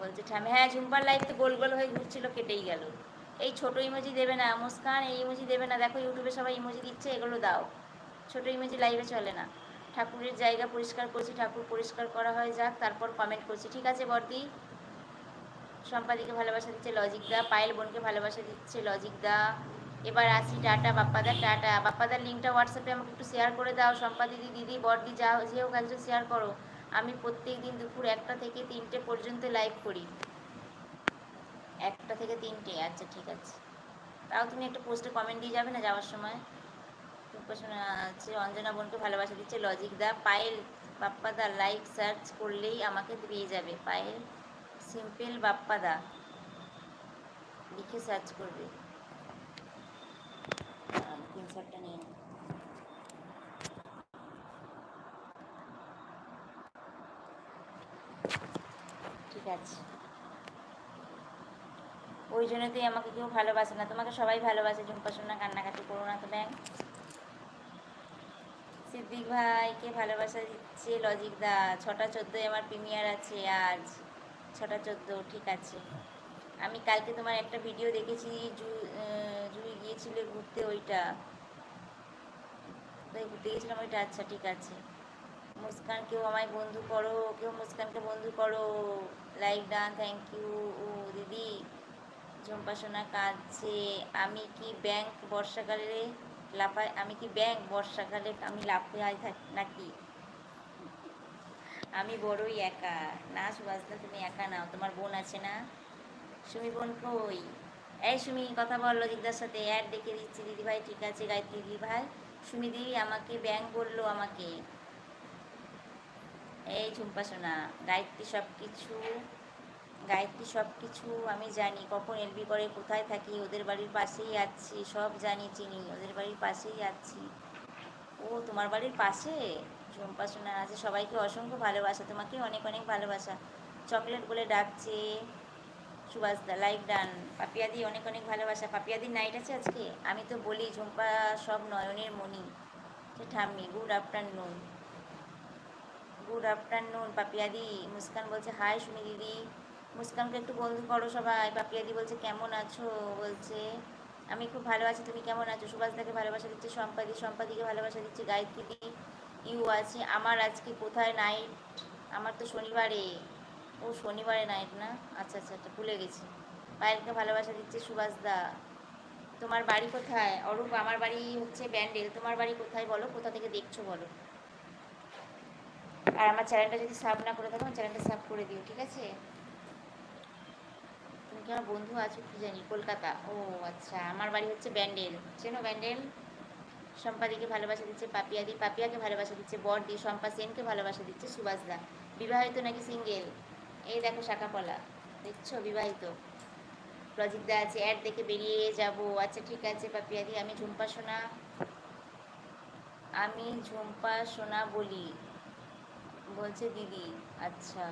বলছে ঠামে হ্যাঁ ঝুম্পার লাইফ তো গোল গোল হয়ে ঘুরছিল, কেটেই গেল। এই ছোট ইমোজি দেবে না, মুস্কান, এই ইমোজি দেবে না। দেখো ইউটিউবে সবাই ইমোজি দিচ্ছে, এগুলো দাও। ছোট ইমোজি লাইভে চলে না। ঠাকুরের জায়গা পরিষ্কার করছি, ঠাকুর পরিষ্কার করা হয়ে যাক, তারপর কমেন্ট করছি। ঠিক আছে, বর্দি? সম্পাদিকে ভালোবাসা দিচ্ছে লজিক দা, পায়েল বোনকে ভালোবাসা দিচ্ছে লজিক দা। এবার আসি টাটা বাপ্পাদার টাটা। বাপ্পাদার লিঙ্কটা হোয়াটসঅ্যাপে আমাকে একটু শেয়ার করে দাও। সম্পা দিদি দিদি, বর্দি যা যে হোক একজন শেয়ার করো। আমি প্রত্যেক দিন দুপুর একটা থেকে তিনটে পর্যন্ত লাইভ করি। একটা থেকে তিনটে আচ্ছা ঠিক আছে। তাও তুমি একটা পোস্টে কমেন্ট দিয়ে যাবে না যাওয়ার সময়? আছে, অঞ্জনা বোনকে ভালোবাসা দিচ্ছে লজিক দা। পায়েল, বাপ্পাদা লাইক সার্চ করলেই আমাকে পেয়ে যাবে। পায়েল সিম্পল বাপ্পাদা। লিখে সার্চ করবে। নিয়ে আছে ওই জন্যতেই আমাকে কেউ ভালোবাসে না। তোমাকে সবাই ভালোবাসে ঝুম্পা সোনা কান্নাকাটি করো না তো ব্যাংক সিদ্দিক ভাইকে ভালোবাসা দিচ্ছে লজিক দা। ছটা চোদ্দোয় আমার প্রিমিয়ার আছে আজ। ছটা চোদ্দ, ঠিক আছে। আমি কালকে তোমার একটা ভিডিও দেখেছি জুই গিয়েছিলে ঘুরতে ওইটা। তাই ঘুরতে গেছিলাম ওইটা আচ্ছা ঠিক আছে। মুস্কান, কেউ আমায় বন্ধু করো, কেউ মুস্কানকে বন্ধু করো। লাইক ডান থ্যাংক ইউ ও দিদি। ঝুম্পা সোনা কাঁদছে, আমি কি ব্যাংক বর্ষাকালে লাফায় আমি কি ব্যাংক বর্ষাকালে আমি লাফাই থাকি, নাকি? আমি বড়ই একা। না সুভাষদা, তুমি একা নাও, তোমার বোন আছে না? সুমি বোন কই? এই সুমি, কথা বলল লজিকদার সাথে অ্যাড দেখে দিচ্ছি। দিদি ভাই ঠিক আছে, গায়ত্রী দিদি ভাই সুমি দিদি, আমাকে ব্যাংক বলল আমাকে। এই ঝুম্পা সোনা, গায়ত্রী সব কিছু গায়ত্রী সব কিছু আমি জানি। কখন এলবি করে, কোথায় থাকি, ওদের বাড়ির পাশেই আছি, সব জানি চিনি, ওদের বাড়ির পাশেই আছি। ও, তোমার বাড়ির পাশে? ঝুম্পা সোনা আছে সবাইকে অসংখ্য ভালোবাসা, তোমাকে অনেক অনেক ভালোবাসা। চকলেট বলে ডাকছে সুভাষদা লাইক ডান পাপিয়াদি অনেক অনেক ভালোবাসা। পাপিয়াদি নাইট আছে আজকে? আমি তো বলি ঝুম্পা সব নয়নের মণি। ঠাম্মি good afternoon good afternoon Papiyadi, Muskan বলছে, হাই সুমি দিদি। মুস্কানকে একটু বন্ধু করো সবাই। পাপিয়াদি বলছে, কেমন আছো? বলছে, আমি খুব ভালো আছি, তুমি কেমন আছো? সুভাষ সুভাষদাকে ভালোবাসা দিচ্ছে, সম্পাদি, সম্পাদিকে ভালোবাসা দিচ্ছে, গায়ত্রী, ইউ আছে। আমার আজকে কোথায় নাইট আমার তো শনিবারে। ও শনিবারে নাইট না? আচ্ছা আচ্ছা আচ্ছা ভুলে গেছি। পায়েলকে ভালোবাসা দিচ্ছে সুভাষ দা। তোমার বাড়ি কোথায়? অরূপ, আমার বাড়ি হচ্ছে ব্যান্ডেল। তোমার বাড়ি কোথায় বলো? কোথা থেকে দেখছ বলো? আর আমার চ্যানেলটা যদি সাব না করে থাকো, আমার চ্যানেলটা সাব করে দিও, ঠিক আছে? তুমি কি আমার বন্ধু আছো কি জানি? কলকাতা। ও আচ্ছা আমার বাড়ি হচ্ছে ব্যান্ডেল। চেনো ব্যান্ডেল? সম্পাদিকে ভালোবাসা দিচ্ছে পাপিয়াদি পাপিয়াকে ভালোবাসা দিচ্ছে বরদি শম্পা সেনকে ভালোবাসা দিচ্ছে সুভাষদা বিবাহিত নাকি সিঙ্গেল? এই দেখো শাখাপলা, দেখছ? বিবাহিত। প্রজিতদা আছে, অ্যাড দেখে বেরিয়ে যাব। আচ্ছা ঠিক আছে পাপিয়াদি আমি ঝুম্পা সোনা, আমি ঝুম্পা সোনা বলি। বলছে, দিদি আচ্ছা।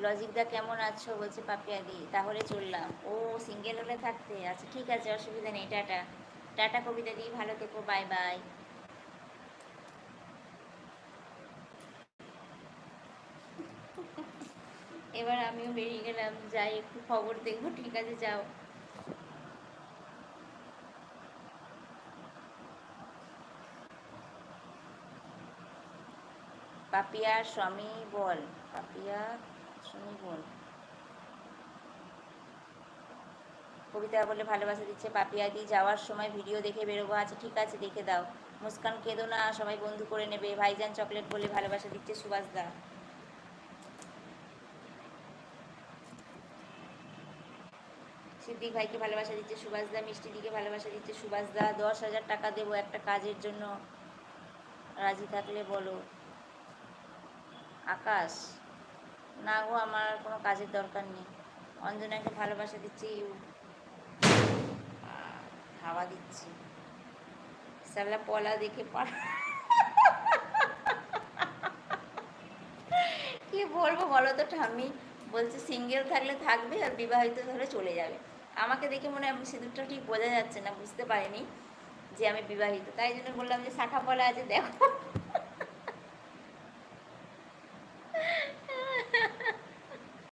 লজিকদা কেমন আছো? বলছে পাপিয়াদি তাহলে চললাম। ও সিঙ্গেল হলে থাকতে? আচ্ছা ঠিক আছে, অসুবিধা নেই, টাটা। টাটা, কবিতা দি, ভালো থেকো, বাই বাই। এবার আমিও বেরিয়ে গেলাম। যাই, একটু খবর দেখব, ঠিক আছে, যাও। পাপিয়া স্বামী বল, পাপিয়া স্বামী বল। কবিতা বলে ভালোবাসা দিচ্ছে পাপিয়া দি, যাওয়ার সময় ভিডিও দেখে বেরোবো। আচ্ছা ঠিক আছে, দেখে দাও। মুস্কান, কেঁদো না, সবাই বন্ধু করে নেবে। ভাইজান চকলেট বলে ভালোবাসা দিচ্ছে সুভাষ দা। সিদ্দিক ভাইকে ভালোবাসা দিচ্ছে সুভাষ দা, মিষ্টি দিকে ভালোবাসা দিচ্ছে সুভাষ দা। দশ হাজার টাকা দেবো একটা কাজের জন্য। রাজি থাকলে বলো। আকাশ? না গো, আমার কোনো কাজের দরকার নেই। অঞ্জনাকে ভালোবাসা দিচ্ছি, হাওয়া দিচ্ছি। সালা পলা দেখে কি বলব বলো তো ঠাম্মি? বলছে সিঙ্গেল থাকলে থাকবে আর বিবাহিত হলে চলে যাবে। আমাকে দেখে মনে হয় সিঁদুরটা ঠিক বোঝা যাচ্ছে না, বুঝতে পারিনি যে আমি বিবাহিত। তাই জন্য বললাম যে শাখা পলা আছে, দেখো।